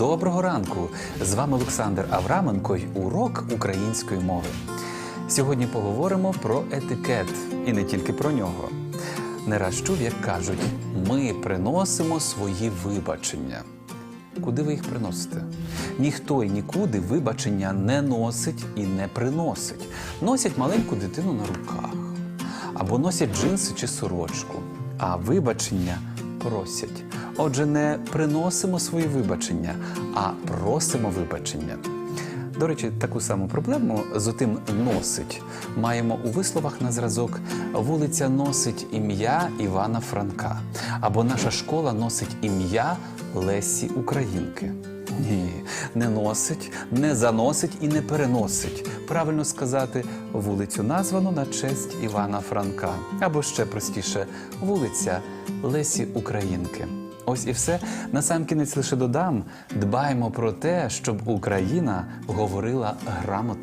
Доброго ранку! З вами Олександр Авраменко й урок української мови. Сьогодні поговоримо про етикет і не тільки про нього. Не раз чув, як кажуть, ми приносимо свої вибачення. Куди ви їх приносите? Ніхто й нікуди вибачення не носить і не приносить. Носять маленьку дитину на руках або носять джинси чи сорочку, а вибачення просять. Отже, не приносимо свої вибачення, а просимо вибачення. До речі, таку саму проблему з отим носить маємо у висловах на зразок вулиця носить ім'я Івана Франка або наша школа носить ім'я Лесі Українки. Ні, не носить, не заносить і не переносить. Правильно сказати, вулицю названо на честь Івана Франка, або ще простіше, вулиця Лесі Українки. Ось і все. Насамкінець лише додам: дбаємо про те, щоб Україна говорила грамотно.